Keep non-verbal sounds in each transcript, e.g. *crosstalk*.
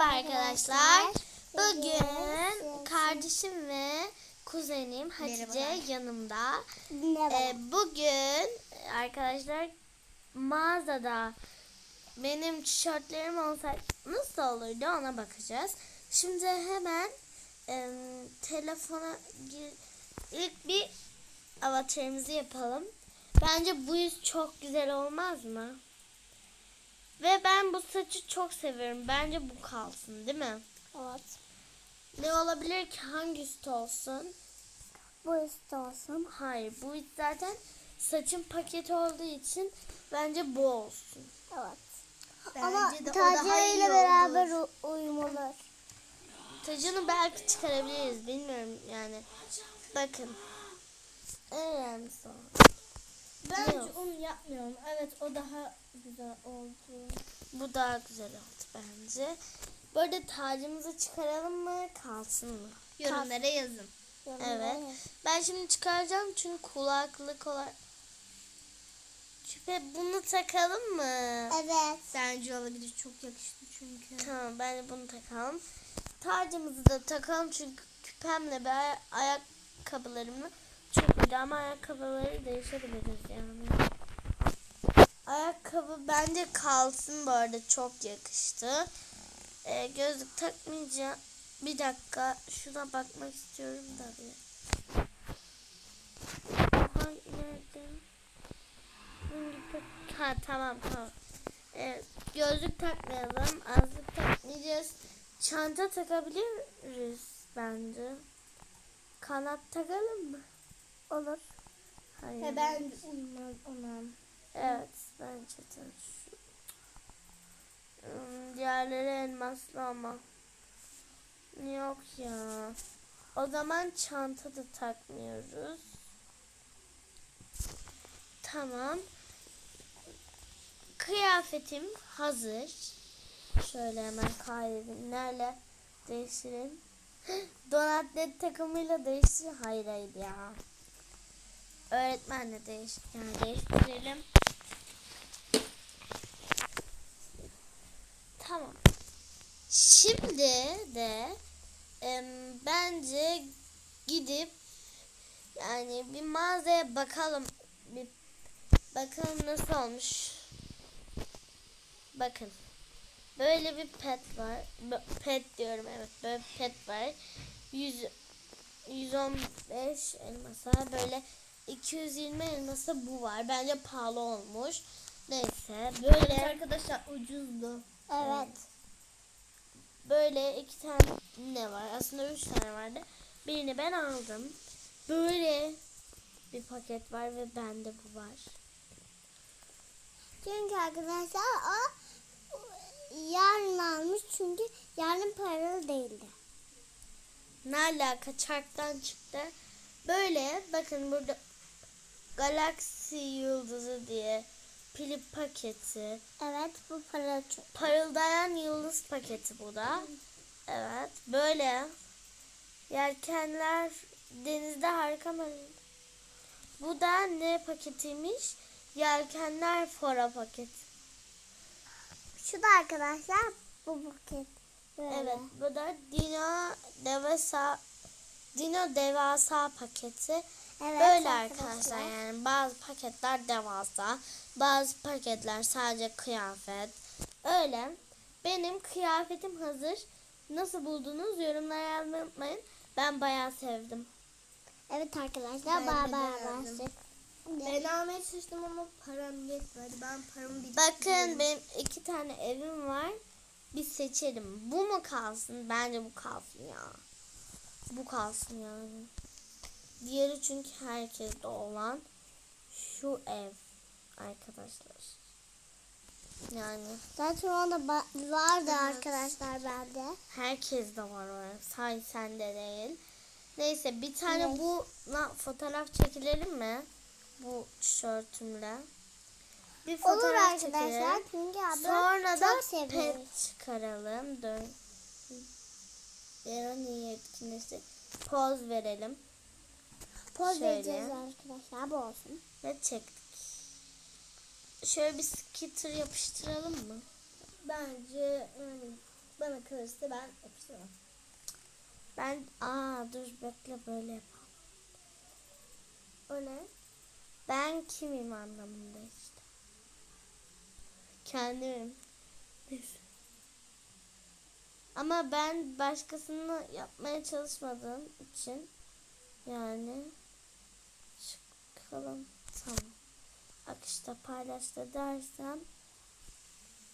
Merhaba arkadaşlar. Bugün kardeşim ve kuzenim Hatice Merhabalar. yanımda. Ee, bugün arkadaşlar mağazada benim tişörtlerim olsaydı nasıl olurdu ona bakacağız. Şimdi hemen em, telefona gir, ilk bir avatarımızı yapalım. Bence bu yüz çok güzel olmaz mı? Ve ben bu saçı çok seviyorum. Bence bu kalsın değil mi? evet. Ne olabilir ki? Hangi üst olsun? Bu üst olsun. Hayır bu üst zaten saçın paketi olduğu için bence bu olsun. Evet. Bence Ama de ile beraber uyum olur. Tacını belki çıkarabiliriz. Bilmiyorum yani. Bakın. En Bence Yok. onu yapmıyorum. Evet o daha güzel oldu. Bu daha güzel oldu bence. Bu arada tacımızı çıkaralım mı kalsın mı? Yorumlara yazın. Evet. Ben şimdi çıkaracağım çünkü kulaklık olarak. Küpe bunu takalım mı? Evet. Bence olabilir. Çok yakıştı çünkü. Tamam ben de bunu takalım. Tacımızı da takalım çünkü küpemle ve ay- ayakkabılarımla uydu ama ayakkabıları değişebiliriz yani. Ayakkabı bence kalsın bu arada çok yakıştı. Ee, gözlük takmayacağım. Bir dakika şuna bakmak istiyorum da bir. Aha nerede? Ha tamam tamam. Evet, gözlük takmayalım. Azlık takmayacağız. Çanta takabiliriz bence. Kanat takalım mı? Olur. Hayır. Ve ben uymaz ona. Evet bence de şu. Hmm, Diğerleri elmaslı ama. Yok ya. O zaman çanta da takmıyoruz. Tamam. Kıyafetim hazır. Şöyle hemen kaydedin. Nerede değiştirin? *gasps* Donatlet takımıyla değiştir. Hayır hayır ya. Öğretmenle değiş yani değiştirelim. Tamam. Şimdi de em, bence gidip yani bir mağazaya bakalım. Bir bakalım nasıl olmuş. Bakın. Böyle bir pet var. Pet diyorum evet. Böyle pet var. 100 115 elmasa böyle 220 elmasa bu var. Bence pahalı olmuş. Neyse böyle Arkadaşlar ucuzdu. Evet. böyle iki tane ne var? Aslında üç tane vardı. Birini ben aldım. Böyle bir paket var ve bende bu var. Çünkü arkadaşlar o yarın almış çünkü yarın paralı değildi. Ne alaka çarktan çıktı. Böyle bakın burada Galaxy yıldızı diye pili paketi. Evet bu paralı çok. Parıldayan yıldız paketi bu da. Evet. Böyle yelkenler denizde harika mı? Bu da ne paketiymiş? Yelkenler fora paketi. Şu da arkadaşlar bu buket. Böyle. Evet. Bu da Dino devasa Dino devasa paketi. Evet Böyle arkadaşlar yani bazı paketler devasa, bazı paketler sadece kıyafet. Öyle. Benim kıyafetim hazır. Nasıl buldunuz? Yorumlara yazmayı unutmayın. Ben bayağı sevdim. Evet arkadaşlar beğendim. başlık. Ben almaya çalıştım ama param yetmedi. Ben paramı bitirdim. Bakın benim iki tane evim var. Bir seçelim. Bu mu kalsın? Bence bu kalsın ya. Bu kalsın yani. Diğeri çünkü herkeste olan şu ev arkadaşlar. Yani Zaten onda vardı arkadaşlar bende. herkes de var o ev. Sadece sende değil. Neyse bir tane Evet. bu fotoğraf çekilelim mi? Bu tişörtümle. Bir Olur fotoğraf arkadaşlar çekelim. çünkü abla Sonra da çok seviyoruz. pet çıkaralım. Dön. Vero niye etkinleşti? Poz verelim Poz Şöyle. vereceğiz arkadaşlar bu olsun. ve çektik. Şöyle bir skitter yapıştıralım mı? Bence yani Bana kalırsa ben yapıştıramam. Ben aa dur bekle böyle yapalım. O ne? Ben kimim anlamında işte. Kendimim. Neyse. Ama ben başkasını yapmaya çalışmadığım için yani çıkalım tamam. Akışta paylaştı dersem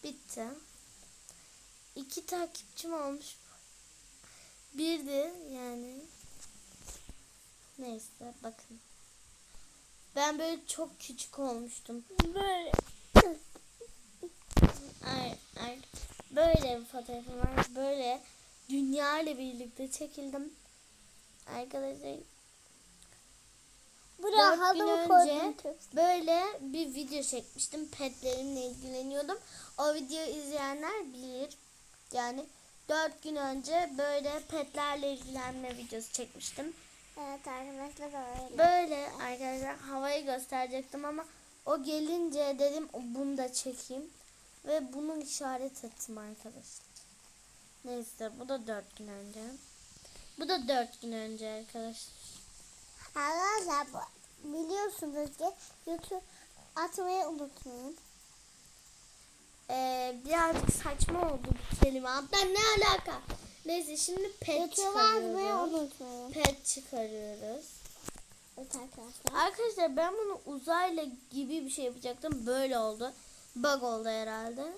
bitti. İki takipçim olmuş. Bir de yani neyse bakın. Ben böyle çok küçük olmuştum. Böyle ay, ay, böyle bir fotoğrafım var. Böyle dünya ile birlikte çekildim. Arkadaşlar Buraya Dört gün halımı önce böyle bir video çekmiştim. Petlerimle ilgileniyordum. O videoyu izleyenler bilir. Yani dört gün önce böyle petlerle ilgilenme videosu çekmiştim. Evet arkadaşlar öyle. Böyle arkadaşlar havayı gösterecektim ama o gelince dedim bunu da çekeyim. Ve bunu işaret ettim arkadaşlar. Neyse bu da dört gün önce. Bu da dört gün önce arkadaşlar. Arkadaşlar biliyorsunuz ki YouTube atmayı unutmayın. Ee, birazcık saçma oldu bu kelime. Hatta ne alaka? Neyse şimdi pet YouTube atmayı çıkarıyoruz. unutmayın. Pet çıkarıyoruz. Evet arkadaşlar. Arkadaşlar ben bunu uzayla gibi bir şey yapacaktım. Böyle oldu. Bug oldu herhalde.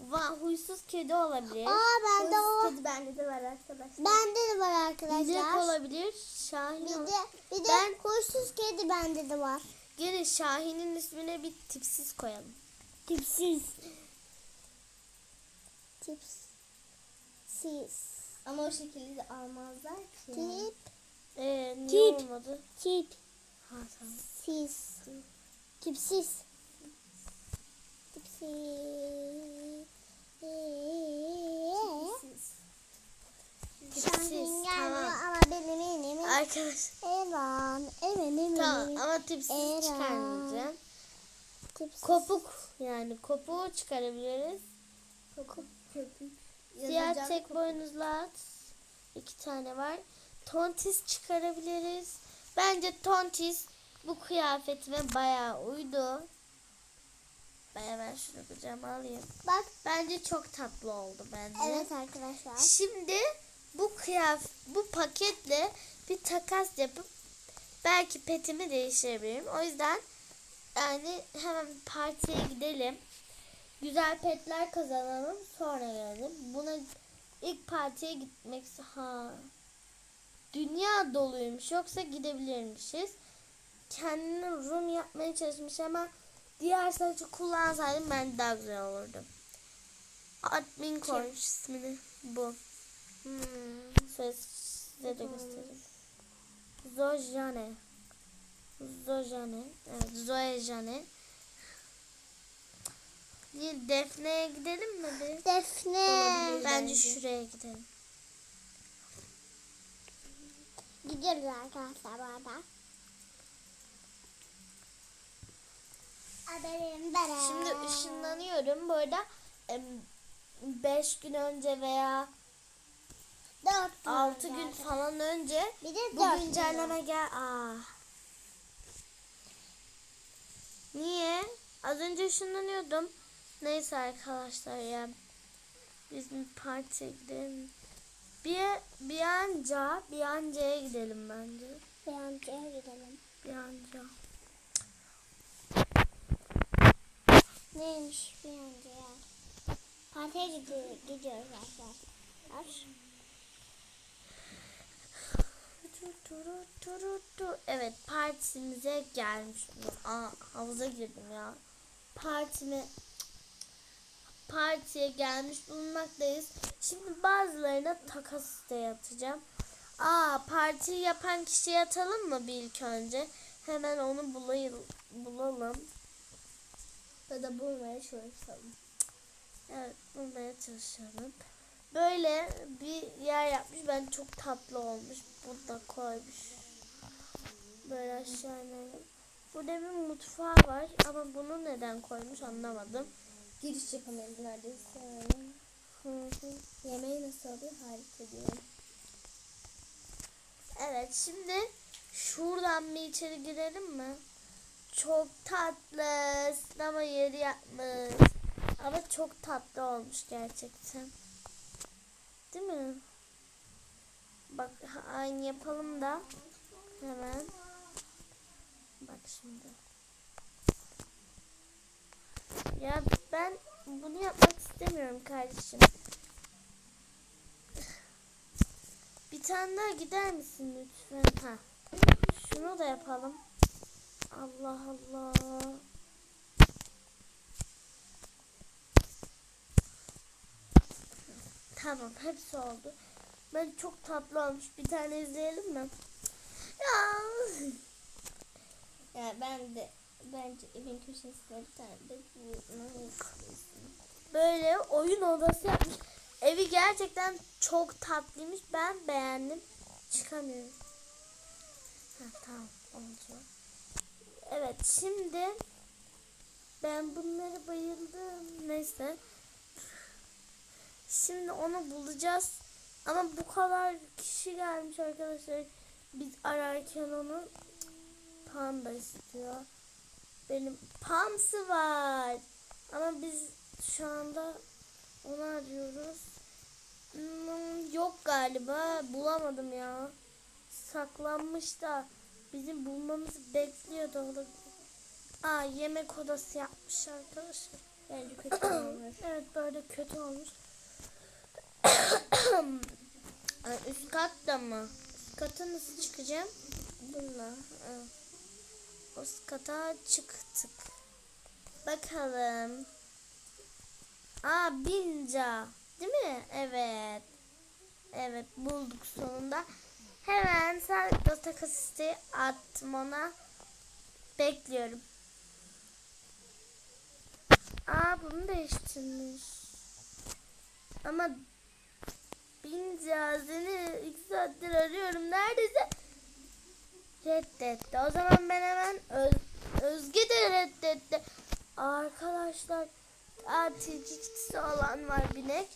Va huysuz kedi olabilir. Aa bende o. Kedi bende de var arkadaşlar. Bende de var arkadaşlar. olabilir. Şahin Bir de bir de Ben- huysuz kedi bende de var. Gelin Şahin'in ismine bir tipsiz koyalım. Tipsiz. Tips. Sis. Ama o şekilde de almazlar ki. Tip. Ee, niye Tip. olmadı? Tip. Ha tamam. Sis. Tipsiz. Tipsiz. Siz. Tipsiz. Tamam. ama benim elim. Arkadaş. Evan. Eminim. Tamam ama tipsiz çıkarmayacağım. Tipsiz. Kopuk yani kopuğu çıkarabiliriz. Köpük. Köpük. Siyah tek boynuzlu at. iki tane var. Tontis çıkarabiliriz. Bence tontis bu kıyafetime bayağı uydu. Ben hemen şunu kucağıma alayım. Bak. Bence çok tatlı oldu bence. Evet arkadaşlar. Şimdi bu kıyaf bu paketle bir takas yapıp belki petimi değiştirebilirim. O yüzden yani hemen partiye gidelim. Güzel petler kazanalım sonra gelelim. Buna ilk partiye gitmek ha dünya doluymuş yoksa gidebilirmişiz. Kendine room yapmaya çalışmış ama diğer saçı kullansaydım ben daha güzel olurdu. Admin koymuş ismini bu. Hmm. Söz size de göstereyim. Zojane. Zojane. Evet Zojane. Bir Defne'ye gidelim mi bir? Defne. Olabilir. Bence şuraya gidelim. Gidiyoruz arkadaşlar bu arada. Şimdi ışınlanıyorum. Bu arada 5 gün önce veya Dört gün 6 önce gün arkadaşlar. falan önce Bir de bu dört gün güncelleme gel. Aa. Niye? Az önce ışınlanıyordum. Neyse arkadaşlar ya. Biz bir partiye gidelim. Bir, bir anca, bir ancaya gidelim bence. Bir amcaya gidelim. Bir anca. Neymiş bir amcaya? Partiye gidiyor, gidiyoruz arkadaşlar. Evet partimize gelmiş. Aa, havuza girdim ya. Partime partiye gelmiş bulunmaktayız. Şimdi bazılarına takas isteği atacağım. Aa partiyi yapan kişiye atalım mı bir ilk önce? Hemen onu bulayım, bulalım. Ya da bulmaya çalışalım. Evet bulmaya çalışalım. Böyle bir yer yapmış. Ben çok tatlı olmuş. Burada koymuş. Böyle aşağı inelim. Burada bir mutfağı var ama bunu neden koymuş anlamadım. Giriş yapamayız neredeyse. Hı hı. Yemeği nasıl oluyor? Harika diyorum. Evet şimdi şuradan bir içeri girelim mi? Çok tatlı. Sinema yeri yapmış. Ama çok tatlı olmuş gerçekten. Değil mi? Bak aynı yapalım da. Hemen. Bak şimdi. Ya ben bunu yapmak istemiyorum kardeşim. Bir tane daha gider misin lütfen? Ha. Şunu da yapalım. Allah Allah. Tamam hepsi oldu. Ben çok tatlı olmuş. Bir tane izleyelim mi? Ya. *laughs* Ya ben de bence evin köşesine bir tane. Böyle oyun odası yapmış. Evi gerçekten çok tatlıymış. Ben beğendim. Çıkamıyorum. Ha, tamam oldu. Evet şimdi ben bunları bayıldım. Neyse. Şimdi onu bulacağız. Ama bu kadar kişi gelmiş arkadaşlar. Biz ararken onu panda istiyor. Benim pamsı var. Ama biz şu anda onu arıyoruz. Hmm, yok galiba. Bulamadım ya. Saklanmış da bizim bulmamızı bekliyordu. orada. Aa yemek odası yapmış arkadaşlar. Bence kötü olmuş. *clears throat* Evet böyle kötü olmuş. Ay, Üst katta mı? Üst kata nasıl çıkacağım? Bununla. Üst kata çıktık. Bakalım. Aa Binca. Değil mi? Evet. Evet bulduk sonunda. Hemen sağlıklı takas isteği attım ona. Bekliyorum. Aa bunu değiştirmiş. Ama Binca seni iki saattir arıyorum. Neredesin? Reddetti. O zaman ben hemen Öz, Özge de reddetti. Arkadaşlar tatilcisi olan var binek.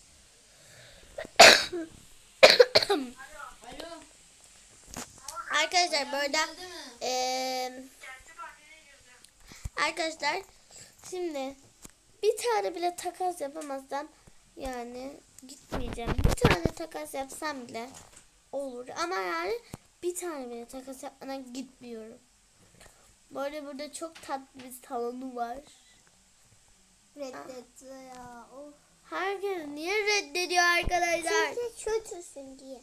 *coughs* Arkadaşlar burada eee arkadaşlar şimdi bir tane bile takas yapamazsam yani gitmeyeceğim. Bir tane takas yapsam bile olur ama yani bir tane bile takas yapmadan gitmiyorum. Bu arada burada çok tatlı bir salonu var. Reddetti ya. Of. Herkes niye reddediyor arkadaşlar? Çünkü kötüsün diye.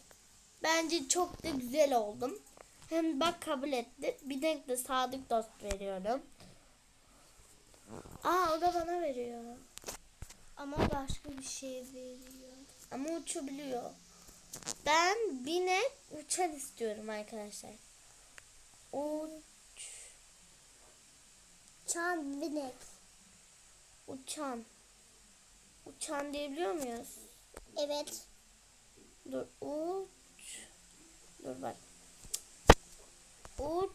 Bence çok da güzel oldum. Hem bak kabul etti. Bir denk de sadık dost veriyorum. Aa o da bana veriyor. Ama başka bir şey veriyor. Ama uçabiliyor. Ben binek uçan istiyorum arkadaşlar. Uç, Çan binek. uçan. Uçan diyebiliyor muyuz? Evet. Dur uç. Dur bak. Uç.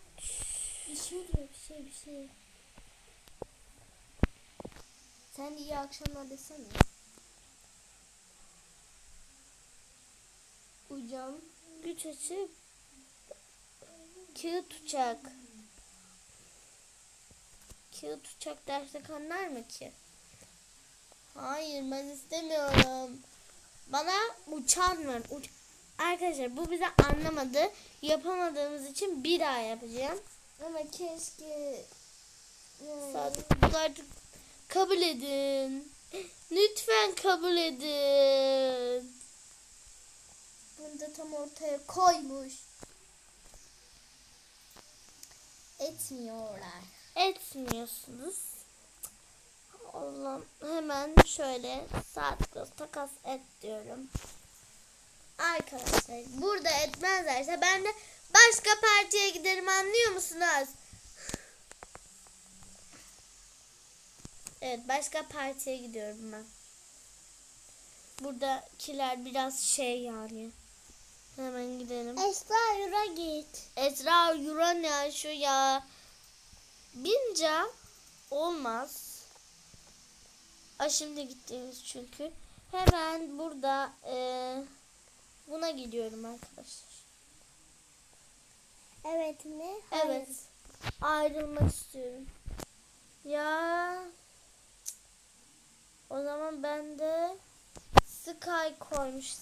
Bir şey diyor bir şey bir şey. Sen iyi akşamlar desene. Hocam. Güç açıp kağıt uçak. Kağıt uçak derse kanlar mı ki? Hayır ben istemiyorum. Bana uçan ver. Uç Arkadaşlar bu bize anlamadı. Yapamadığımız için bir daha yapacağım. Ama keşke Sadık bunu artık kabul edin. Lütfen kabul edin. Bunu da tam ortaya koymuş. Etmiyorlar. etmiyorsunuz. Allah'ım hemen şöyle saat göz takas et diyorum. Arkadaşlar burada etmezlerse ben de başka partiye giderim anlıyor musunuz? Evet başka partiye gidiyorum ben. Buradakiler biraz şey yani. Hemen gidelim. Esra yura git. Esra Yuran ya şu ya. Binca olmaz. A şimdi gittiğimiz çünkü. hemen burada eee, buna gidiyorum arkadaşlar. Evet mi? Evet. Ayrılmak istiyorum. Ya o zaman ben de Sky koymuş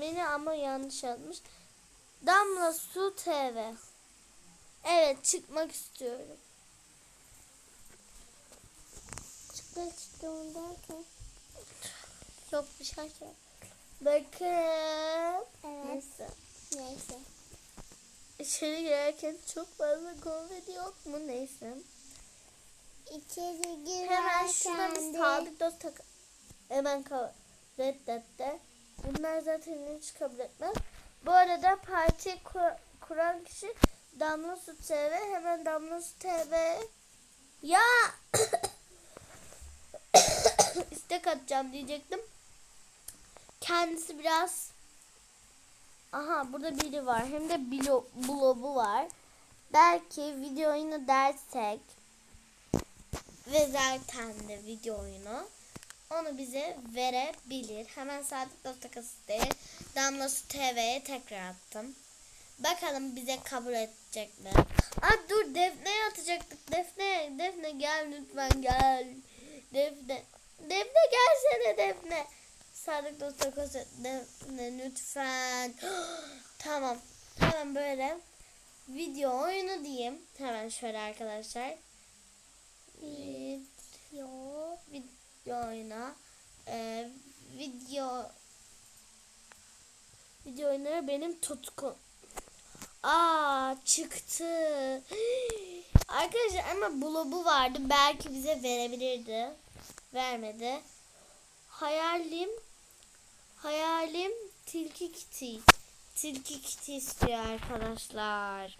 beni ama yanlış yazmış. Damla Su TV. Evet çıkmak istiyorum. Çıkmak istiyorum derken. Yok bir şey yok. Bakın. Evet. Neyse. Neyse. İçeri girerken çok fazla komedi yok mu? Neyse. İçeri girerken Hemen şuna bir sabit dost tak. Hemen ka- reddetti. Bunlar zaten hiç kabul etmez. Bu arada parti kur- kuran kişi Damla Su TV. Hemen Damla Su TV. Ya! *coughs* istek atacağım diyecektim. Kendisi biraz Aha burada biri var. Hem de bilo, blobu var. Belki video oyunu dersek ve zaten de video oyunu onu bize verebilir. Hemen Sadık Dostakası değil. Damla Su TV'ye tekrar attım. Bakalım bize kabul edecek mi? Aa dur Defne'ye atacaktık. Defne, Defne gel lütfen gel. Defne, Defne gelsene Defne. Sadık Dostakası Defne lütfen. *gasps* tamam. Hemen böyle video oyunu diyeyim. Hemen şöyle arkadaşlar. Video oyuna e, video video oyunları benim tutku. Aa çıktı. *gasps* Arkadaşlar ama blobu vardı. Belki bize verebilirdi. Vermedi. Hayalim hayalim tilki kiti. Tilki kiti istiyor arkadaşlar.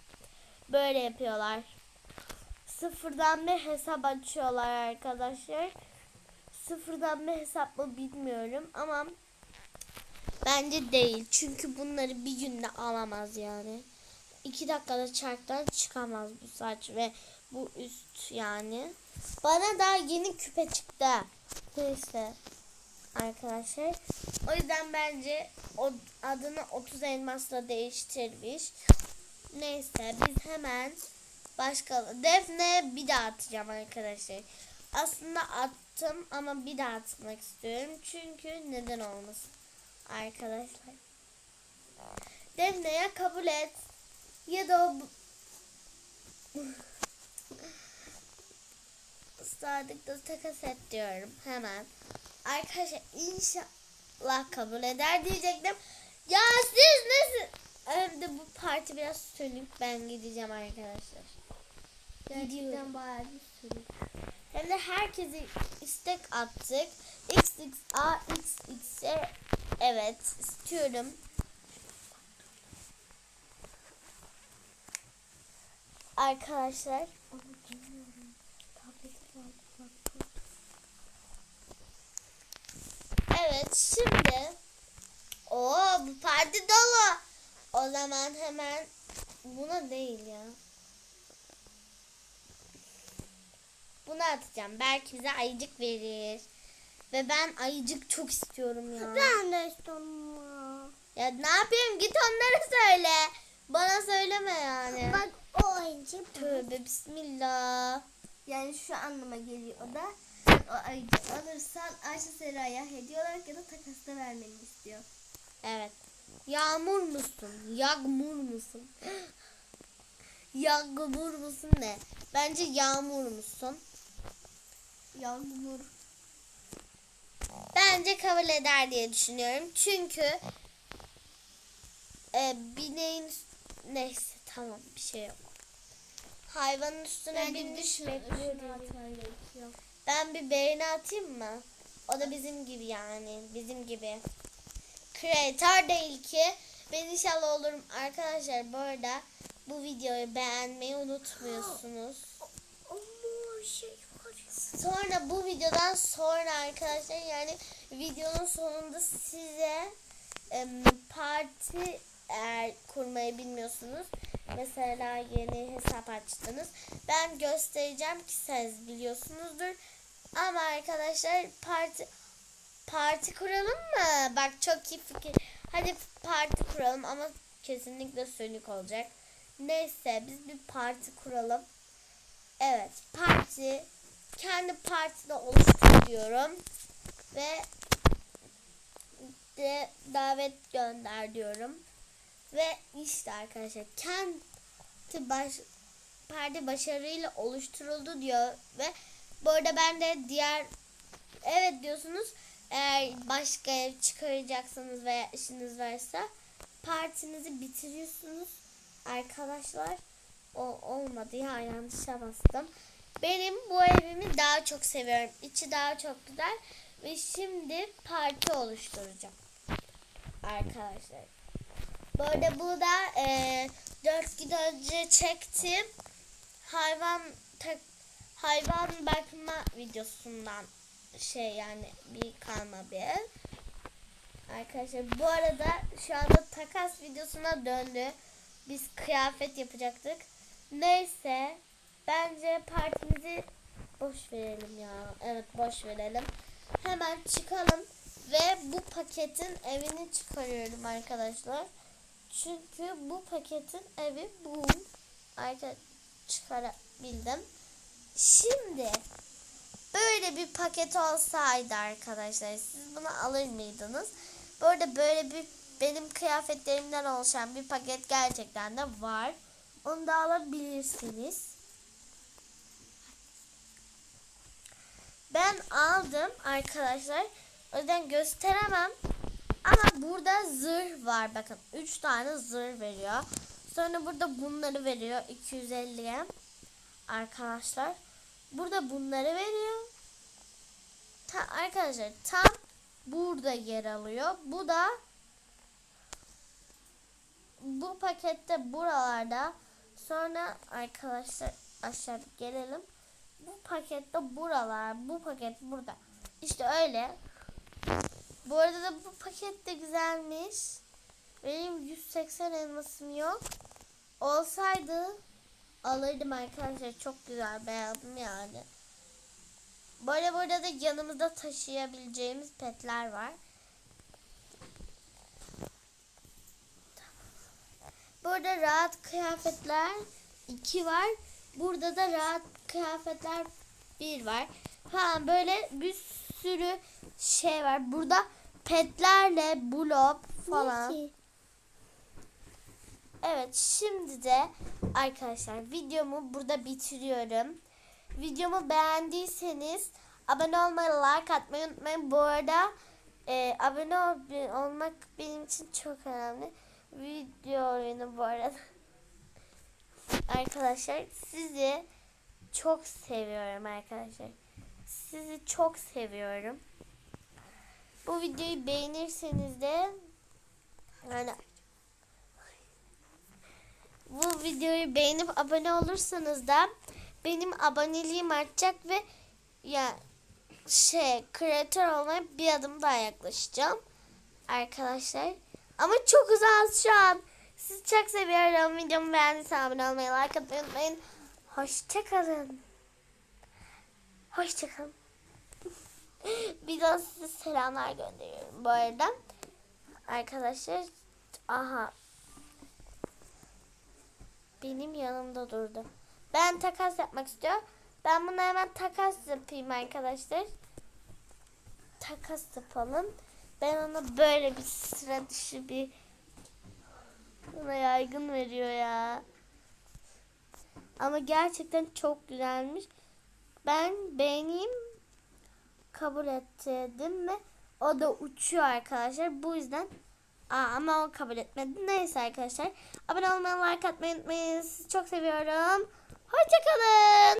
Böyle yapıyorlar. Sıfırdan bir hesap açıyorlar arkadaşlar. Sıfırdan bir hesap mı bilmiyorum ama bence değil. Çünkü bunları bir günde alamaz yani. İki dakikada çarktan çıkamaz bu saç ve bu üst yani. Bana daha yeni küpe çıktı. Neyse arkadaşlar. O yüzden bence o adını 30 elmasla değiştirmiş. Neyse biz hemen başka Defne bir daha atacağım arkadaşlar. Aslında attım ama bir daha atmak istiyorum. Çünkü neden olmasın arkadaşlar. Defne'ye kabul et. Ya da o bu- *laughs* Sadık da takas et diyorum hemen. Arkadaşlar inşallah kabul eder diyecektim. Ya siz nasıl? Evde bu parti biraz sönük. Ben gideceğim arkadaşlar. Gerçekten bayağı bir sürü. Hem de herkese istek attık. XXA XX'e evet istiyorum. Arkadaşlar evet şimdi o bu parti dolu. O zaman hemen buna değil ya. Bunu atacağım. Belki bize ayıcık verir. Ve ben ayıcık çok istiyorum ya. Ben de istiyorum. Ya ne yapayım git onlara söyle. Bana söyleme yani. Bak o oyuncu. Tövbe bismillah. Yani şu anlama geliyor o da. Sen o ayıcı alırsan Ayşe Sera'ya hediye olarak ya da takasla vermeni istiyor. Evet. Yağmur musun? Yağmur musun? *gasps* Yağmur musun ne? Bence yağmur musun? Yağmur. Bence kabul eder diye düşünüyorum. Çünkü e, bineğin neyse tamam bir şey yok. Hayvanın üstüne diye. atman gerekiyor. Ben bir beğeni atayım mı? O da bizim gibi yani. Bizim gibi. Creator değil ki. Ben inşallah olurum. Arkadaşlar bu arada bu videoyu beğenmeyi unutmuyorsunuz. Ama şey. Sonra bu videodan sonra arkadaşlar yani videonun sonunda size em, parti eğer kurmayı bilmiyorsunuz. Mesela yeni hesap açtınız. Ben göstereceğim ki siz biliyorsunuzdur. Ama arkadaşlar parti parti kuralım mı? Bak çok iyi fikir. Hadi parti kuralım ama kesinlikle sönük olacak. Neyse biz bir parti kuralım. Evet parti kendi partide oluştur diyorum. Ve de davet gönder diyorum. Ve işte arkadaşlar kendi baş, parti başarıyla oluşturuldu diyor ve bu arada ben de diğer evet diyorsunuz eğer başka ev çıkaracaksınız veya işiniz varsa partinizi bitiriyorsunuz arkadaşlar o olmadı ya yanlışa bastım benim bu evimi daha çok seviyorum içi daha çok güzel ve şimdi parti oluşturacağım arkadaşlar bu arada bu da e, 4 gün önce çektim hayvan tak, hayvan bakma videosundan şey yani bir kalma bir ev. Arkadaşlar bu arada şu anda takas videosuna döndü. Biz kıyafet yapacaktık. Neyse bence partimizi boş verelim ya. Evet boş verelim. Hemen çıkalım ve bu paketin evini çıkarıyorum arkadaşlar. Çünkü bu paketin evi bu. Arkadaşlar çıkarabildim. Şimdi böyle bir paket olsaydı arkadaşlar siz bunu alır mıydınız? Bu arada böyle bir benim kıyafetlerimden oluşan bir paket gerçekten de var. Onu da alabilirsiniz. Ben aldım arkadaşlar. O yüzden gösteremem. Ama burada zırh var. Bakın 3 tane zırh veriyor. Sonra burada bunları veriyor 250'ye. Arkadaşlar. Burada bunları veriyor. Ta, arkadaşlar tam burada yer alıyor. Bu da bu pakette buralarda sonra arkadaşlar aşağı gelelim. Bu pakette buralar, bu paket burada. İşte öyle. Bu arada da bu paket de güzelmiş. Benim 180 elmasım yok. Olsaydı alırdım arkadaşlar. Çok güzel beğendim yani. Böyle burada da yanımızda taşıyabileceğimiz petler var. Burada rahat kıyafetler 2 var. Burada da rahat kıyafetler 1 var. Ha böyle bir sürü şey var. Burada petlerle blok falan. Ne ki? Evet şimdi de arkadaşlar videomu burada bitiriyorum. Videomu beğendiyseniz abone olmayı, like atmayı unutmayın. Bu arada e, abone ol- olmak benim için çok önemli. Video oyunu bu arada. *laughs* Arkadaşlar sizi çok seviyorum arkadaşlar. Sizi çok seviyorum. Bu videoyu beğenirseniz de yani bu videoyu beğenip abone olursanız da benim aboneliğim artacak ve ya şey kreatör olmaya bir adım daha yaklaşacağım arkadaşlar. Ama çok uzağız şu an. Sizi çok seviyorum. Videomu beğendiyseniz abone olmayı, like atmayı unutmayın. Hoşçakalın. Hoşçakalın. *laughs* bir daha size selamlar gönderiyorum bu arada. Arkadaşlar aha benim yanımda durdu. Ben takas yapmak istiyorum. Ben bunu hemen takas yapayım arkadaşlar. Takas yapalım. Ben ona böyle bir sıra dışı bir ona yaygın veriyor ya. Ama gerçekten çok güzelmiş. Ben beğeneyim kabul ettim mi? O da uçuyor arkadaşlar. Bu yüzden Aa, ama o kabul etmedi. Neyse arkadaşlar. Abone olmayı, like atmayı unutmayın. Sizi çok seviyorum. Hoşçakalın.